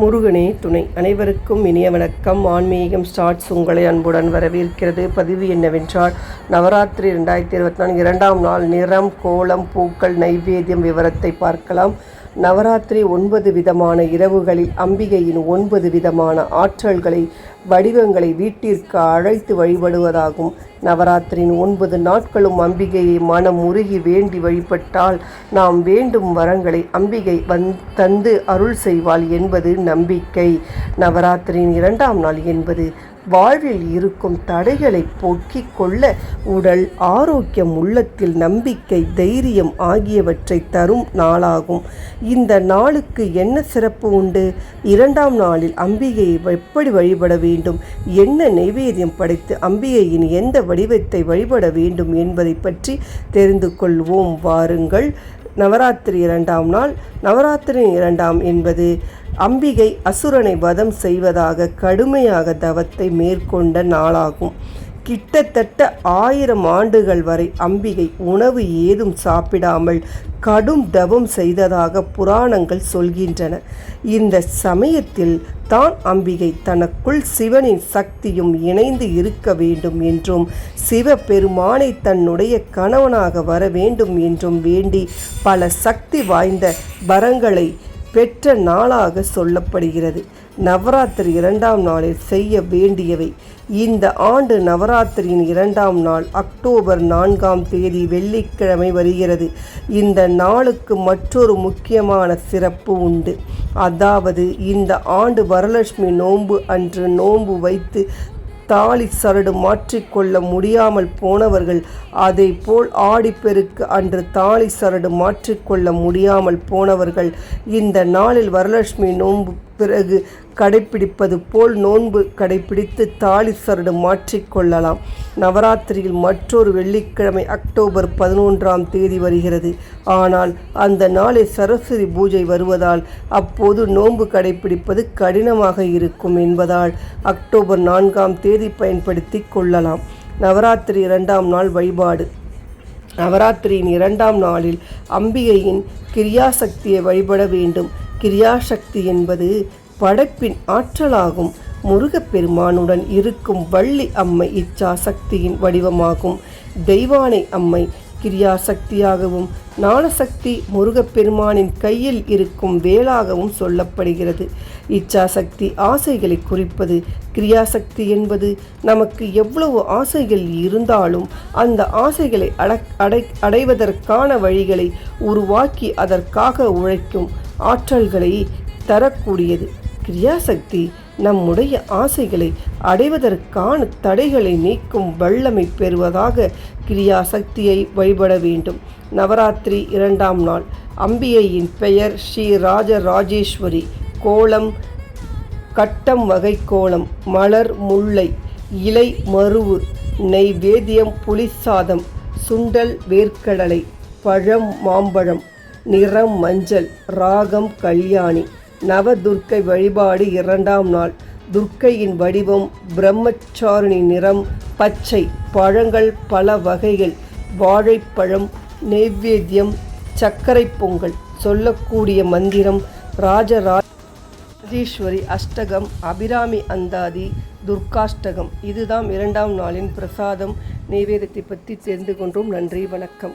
முருகனே துணை. அனைவருக்கும் இனிய வணக்கம். ஆன்மீகம் ஸ்டார்ட்ஸ் உங்களை அன்புடன் வரவேற்கிறது. பதிவு என்னவென்றால் நவராத்திரி ரெண்டாயிரத்தி இருபத்தி நான்கு இரண்டாம் நாள் நிறம் கோலம் பூக்கள் நைவேத்தியம் விவரத்தை பார்க்கலாம். நவராத்திரி ஒன்பது விதமான இரவுகளில் அம்பிகையின் ஒன்பது விதமான ஆற்றல்களை வடிவங்களை வீட்டிற்கு அழைத்து வழிபடுவதாகும். நவராத்திரின் ஒன்பது நாட்களும் அம்பிகையை மனம் உருகி வேண்டி வழிபட்டால் நாம் வேண்டும் வரங்களை அம்பிகை வந் தந்து அருள் செய்வாள் என்பது நம்பிக்கை. நவராத்திரியின் இரண்டாம் நாள் என்பது வாழ்வில் இருக்கும் தடைகளை போக்கிக் கொள்ள உடல் ஆரோக்கியம் உள்ளத்தில் நம்பிக்கை தைரியம் ஆகியவற்றை தரும் நாளாகும். இந்த நாளுக்கு என்ன சிறப்பு உண்டு? இரண்டாம் நாளில் அம்பிகையை எப்படி வழிபட வேண்டும்? என்ன நைவேத்தியம் படைத்து அம்பிகையின் எந்த வடிவத்தை வழிபட வேண்டும் என்பதை பற்றி தெரிந்து கொள்வோம். வாருங்கள். நவராத்திரி இரண்டாம் நாள். நவராத்திரி இரண்டாம் என்பது அம்பிகை அசுரனை வதம் செய்வதாக கடுமையாக தவத்தை மேற்கொண்ட நாளாகும். கிட்டத்தட்ட ஆயிரம் ஆண்டுகள் வரை அம்பிகை உணவு ஏதும் சாப்பிடாமல் கடும் தவம் செய்ததாக புராணங்கள் சொல்கின்றன. இந்த சமயத்தில் தான் அம்பிகை தனக்குள் சிவனின் சக்தியும் இணைந்து இருக்க வேண்டும் என்றும் சிவபெருமானை தன்னுடைய கணவனாக வர வேண்டும் என்றும் வேண்டி பல சக்தி வாய்ந்த வரங்களை பெற்ற நாளாக சொல்லப்படுகிறது. நவராத்திரி இரண்டாம் நாளில் செய்ய வேண்டியவை. இந்த ஆண்டு நவராத்திரியின் இரண்டாம் நாள் அக்டோபர் நான்காம் தேதி வெள்ளிக்கிழமை வருகிறது. இந்த நாளுக்கு மற்றொரு முக்கியமான சிறப்பு உண்டு. அதாவது இந்த ஆண்டு வரலட்சுமி நோன்பு அன்று நோன்பு வைத்து தாலி சரடு மாற்றிக்கொள்ள முடியாமல் போனவர்கள் அதை போல் ஆடிப்பெருக்கு அன்று தாலி சரடு மாற்றிக்கொள்ள முடியாமல் போனவர்கள் இந்த நாளில் வரலட்சுமி நோன்பு பிறகு கடைப்பிடிப்பது போல் நோன்பு கடைப்பிடித்து தாலி சரடு மாற்றிக்கொள்ளலாம் நவராத்திரியில் மற்றொரு வெள்ளிக்கிழமை அக்டோபர் பதினொன்றாம் தேதி வருகிறது. ஆனால் அந்த நாளில் சரஸ்வதி பூஜை வருவதால் அப்போது நோன்பு கடைப்பிடிப்பது கடினமாக இருக்கும் என்பதால் அக்டோபர் நான்காம் தேதி பயன்படுத்தி கொள்ளலாம். நவராத்திரி இரண்டாம் நாள் வழிபாடு. நவராத்திரியின் இரண்டாம் நாளில் அம்பிகையின் கிரியாசக்தியை வழிபட வேண்டும். கிரியாசக்தி என்பது படைப்பின் ஆற்றலாகும். முருகப்பெருமானுடன் இருக்கும் வள்ளி அம்மை இச்சா சக்தியின் வடிவமாகும். தெய்வானை அம்மை கிரியாசக்தியாகவும் ஞானசக்தி முருகப்பெருமானின் கையில் இருக்கும் வேளாகவும் சொல்லப்படுகிறது. இச்சாசக்தி ஆசைகளை குறிப்பது கிரியாசக்தி என்பது. நமக்கு எவ்வளவு ஆசைகள் இருந்தாலும் அந்த ஆசைகளை அடை அடைவதற்கான வழிகளை உருவாக்கி அதற்காக உழைக்கும் ஆற்றல்களை தரக்கூடியது. கிரியாசக்தி நம்முடைய ஆசைகளை அடைவதற்கான தடைகளை நீக்கும் வல்லமை பெறுவதாக கிரியாசக்தியை வழிபட வேண்டும். நவராத்திரி இரண்டாம் நாள். அம்பிகையின் பெயர் ஸ்ரீ ராஜராஜேஸ்வரி. கோலம் கட்டம் வகை கோலம் மலர் முல்லை இலை மருவு நெய்வேதியம் புளிசாதம் சுண்டல் வேர்க்கடலை பழம் மாம்பழம் நிறம் மஞ்சள் ராகம் கல்யாணி. நவதுர்க்கை வழிபாடு இரண்டாம் நாள். துர்க்கையின் வடிவம் பிரம்மச்சாரிணி நிறம் பச்சை. பழங்கள் பல வகைகள். வாழைப்பழம் நெய்வேத்தியம் சர்க்கரை பொங்கல். சொல்லக்கூடிய மந்திரம் ராஜராஜீஸ்வரி அஷ்டகம் அபிராமி அந்தாதி துர்காஷ்டகம் இதுதான் இரண்டாம் நாளின் பிரசாதம். நெய்வேதத்தை பற்றி தெரிந்து கொண்டோம். நன்றி வணக்கம்.